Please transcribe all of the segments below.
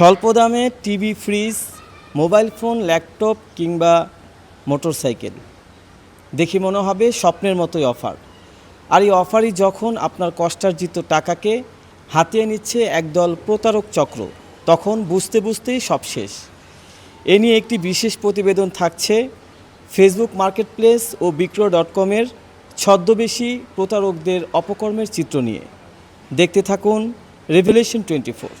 স্বল্প দামে TV, fridge, mobile phone, laptop কিংবা মোটরসাইকেল। দেখে মনে হবে স্বপ্নের মতোই অফার। আর এই অফারই যখন আপনার কষ্টার্জিত টাকাকে হাতিয়ে নিচ্ছে একদল প্রতারক চক্র, তখন বুঝতে বুঝতেই সব শেষ। এ নিয়ে একটি বিশেষ প্রতিবেদন থাকছে ফেসবুক মার্কেটপ্লেস ও বিক্রয় ডট কমের ছদ্মবেশী প্রতারকদের অপকর্মের চিত্র নিয়ে। দেখতে থাকুন revolution twenty four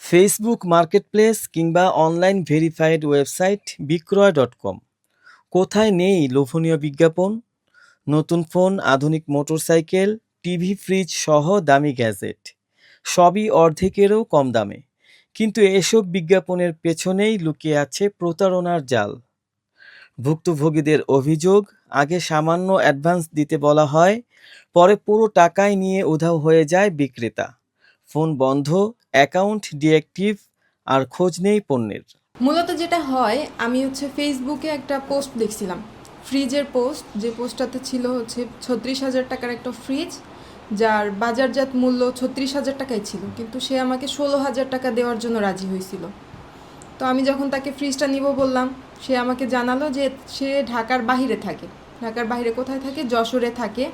Facebook marketplace কিংবা online verified website Bikroy dot com কোথায় নেই লোভনীয় বিজ্ঞাপন? নতুন ফোন, আধুনিক মোটরসাইকেল, টিভি ফ্রিজ সহ দামি গ্যাজেট সবই অর্ধেকেরও কম দামে। কিন্তু এসব বিজ্ঞাপনের পেছনেই লুকিয়ে আছে প্রতারণার জাল। ভুক্তভোগীদের অভিযোগ, আগে সামান্য অ্যাডভান্স দিতে বলা হয়, পরে পুরো টাকাই নিয়ে উধাও হয়ে যায় বিক্রেতা। ফোন বন্ধ অ্যাকাউন্ট ডিঅ্যাক্টিভ আর খোঁজ নেই পণ্যের। মূলত যেটা হয়, আমি হচ্ছে ফেসবুকে একটা পোস্ট দেখছিলাম। ফ্রিজের পোস্ট যে পোস্টটাতে ছিল হচ্ছে ছত্রিশ হাজার টাকার একটা ফ্রিজ যার বাজারজাত মূল্য ছত্রিশ হাজার টাকাই ছিল, কিন্তু সে আমাকে ষোলো হাজার টাকা দেওয়ার জন্য রাজি হয়েছিল। তো আমি যখন তাকে ফ্রিজটা নিব বললাম, সে আমাকে জানালো যে সে ঢাকার বাহিরে থাকে। ঢাকার বাইরে কোথায় থাকে? যশোরে থাকে।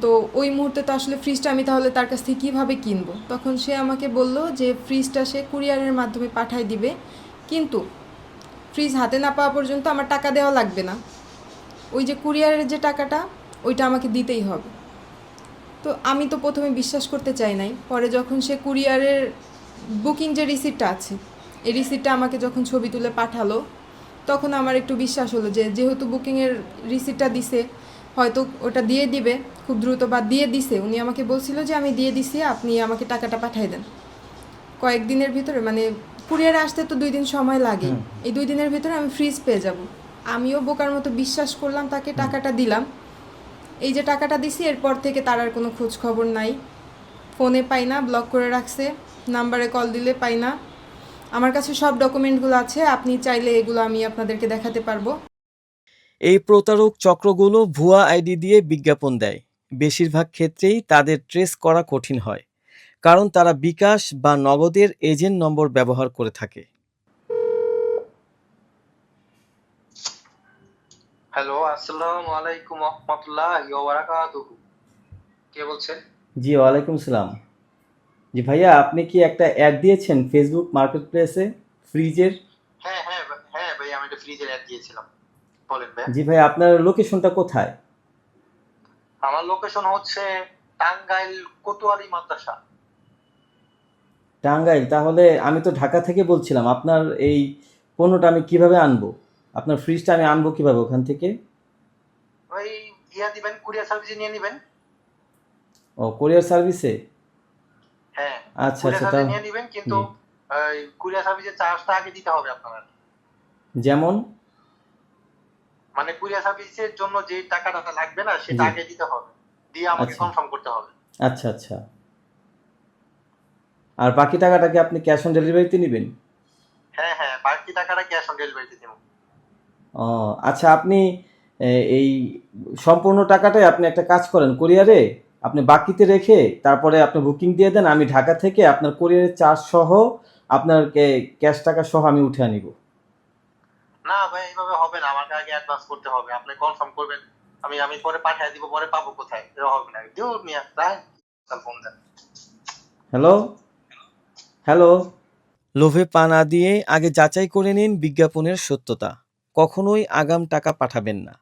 তো ওই মুহূর্তে তো আসলে ফ্রিজটা আমি তাহলে তার কাছ থেকে কীভাবে কিনবো? তখন সে আমাকে বলল যে ফ্রিজটা সে কুরিয়ারের মাধ্যমে পাঠায় দিবে। কিন্তু ফ্রিজ হাতে না পাওয়া পর্যন্ত আমার টাকা দেওয়া লাগবে না। ওই যে কুরিয়ারের যে টাকাটা, ওইটা আমাকে দিতেই হবে। তো আমি তো প্রথমে বিশ্বাস করতে চাই নাই। পরে যখন সে কুরিয়ারের বুকিং যে রিসিপ্টটা আছে, এই রিসিপ্টটা আমাকে যখন ছবি তুলে পাঠালো, তখন আমার একটু বিশ্বাস হলো যে যেহেতু বুকিংয়ের রিসিপ্টটা দিছে হয়তো ওটা দিয়ে দিবে খুব দ্রুত বা দিয়ে দিছে। উনি আমাকে বলছিল যে আমি দিয়ে দিছি আপনি আমাকে টাকাটা পাঠিয়ে দেন। কয়েকদিনের ভিতরে মানে কুরিয়ারে আসতে তো দুই দিন সময় লাগে। এই দুই দিনের ভিতরে আমি ফ্রিজ পেয়ে যাব। আমিও বোকার মতো বিশ্বাস করলাম তাকে টাকাটা দিলাম। এই যে টাকাটা দিছি এরপর থেকে তার আর কোনো খোঁজ খবর নাই। ফোনে পাই না ব্লক করে রাখছে নাম্বারে কল দিলে পাই না। আমার কাছে সব ডকুমেন্টগুলো আছে আপনি চাইলে এগুলো আমি আপনাদেরকে দেখাতে পারব। এই প্রতারক চক্রগুলো ভুয়া আইডি দিয়ে বিজ্ঞাপন দেয়। বেশিরভাগ ক্ষেত্রেই তাদের ট্রেস করা কঠিন হয় কারণ তারা বিকাশ বা নগদের এজেন্ট নম্বর ব্যবহার করে থাকে। হ্যালো আসসালামু আলাইকুম রহমতুল্লাহি ওয়া বারাকাতুহু। কে বলছেন? জি ওয়ালাইকুম সালাম। জি ভাইয়া আপনি কি একটা অ্যাড দিয়েছেন ফেসবুক মার্কেট প্লেসে ফ্রিজের? হ্যাঁ হ্যাঁ হ্যাঁ ভাই আমি একটা ফ্রিজের অ্যাড দিয়েছিলাম। বলেন ভাই। জি ভাই আপনার লোকেশনটা কোথায়? আমার লোকেশন হচ্ছে টাঙ্গাইল কোতোয়ালি মাদ্রাসা। টাঙ্গাইল তাহলে আমি তো ঢাকা থেকে বলছিলাম আপনার এই পণ্যটা আমি কীভাবে আনব? আপনার ফ্রিজটা আমি আনব কীভাবে ওখান থেকে? ওই ইয়া দিবেন কুরিয়ার সার্ভিসে নিয়ে নেবেন। ও কোরিয়ার সার্ভিসে হ্যাঁ আচ্ছা আচ্ছা সার্ভিসে তা নিয়ে নেবেন কিন্তু কুরিয়ার সার্ভিসের চার্জটা আগে দিতে হবে আপনার। যেমন? মানে কুরিয়ার সার্ভিসের জন্য যে টাকাটা লাগবে না সেটা। আগে দিতে হবে। দিয়ে আমাকে আচ্ছা। কনফার্ম করতে হবে। আচ্ছা আচ্ছা। আর বাকি টাকাটা কি আপনি ক্যাশ অন ডেলিভারিতে নেবেন? হ্যাঁ হ্যাঁ বাকি টাকাটা ক্যাশ অন ডেলিভারিতে দেবো ও আচ্ছা আপনি এই সম্পূর্ণ টাকাটাই আপনি একটা কাজ করেন কুরিয়ারে আপনি বাকিতে রেখে তারপরে আপনি বুকিং দিয়ে দেন আমি ঢাকা থেকে আপনার কুরিয়ারের চার্জ সহ আপনার ক্যাশ টাকা সহ আমি উঠে আনিব। না ভাই, এইভাবে হবে না। আমাকে আগে অ্যাডভান্স করতে হবে। আপনি কনফার্ম করবেন। আমি আমি পরে পাঠিয়ে দিব, পরে পাবো কোথায়? এটা হবে না। দিও মিয়া রাখ ফোন দেন। হ্যালো হ্যালো লোভে পা না দিয়ে আগে যাচাই করে নিন বিজ্ঞাপনের সত্যতা। কখনোই আগাম টাকা পাঠাবেন না।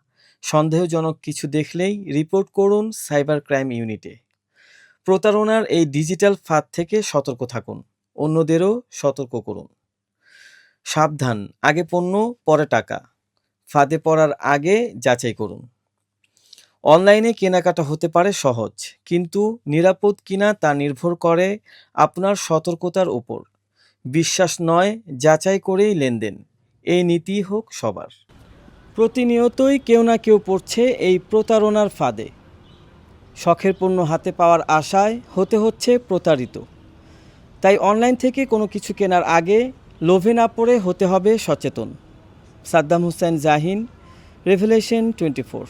সন্দেহজনক কিছু দেখলেই রিপোর্ট করুন সাইবার ক্রাইম ইউনিটে প্রতারণার এই ডিজিটাল ফাঁদ থেকে সতর্ক থাকুন। অন্যদেরও সতর্ক করুন। সাবধান, আগে পণ্য, পরে টাকা। ফাঁদে পড়ার আগে যাচাই করুন। অনলাইনে কেনাকাটা হতে পারে সহজ, কিন্তু নিরাপদ কিনা তা নির্ভর করে আপনার সতর্কতার উপর। বিশ্বাস নয়, যাচাই করেই লেনদেন। এই নীতি হোক সবার। প্রতিনিয়তই কেউ না কেউ পড়ছে এই প্রতারণার ফাঁদে। শখের পণ্য হাতে পাওয়ার আশায় হতে হচ্ছে প্রতারিত। তাই অনলাইন থেকে কোনো কিছু কেনার আগে লোভে না পড়ে হতে হবে সচেতন। Saddam Hussain Jahin revelation twenty four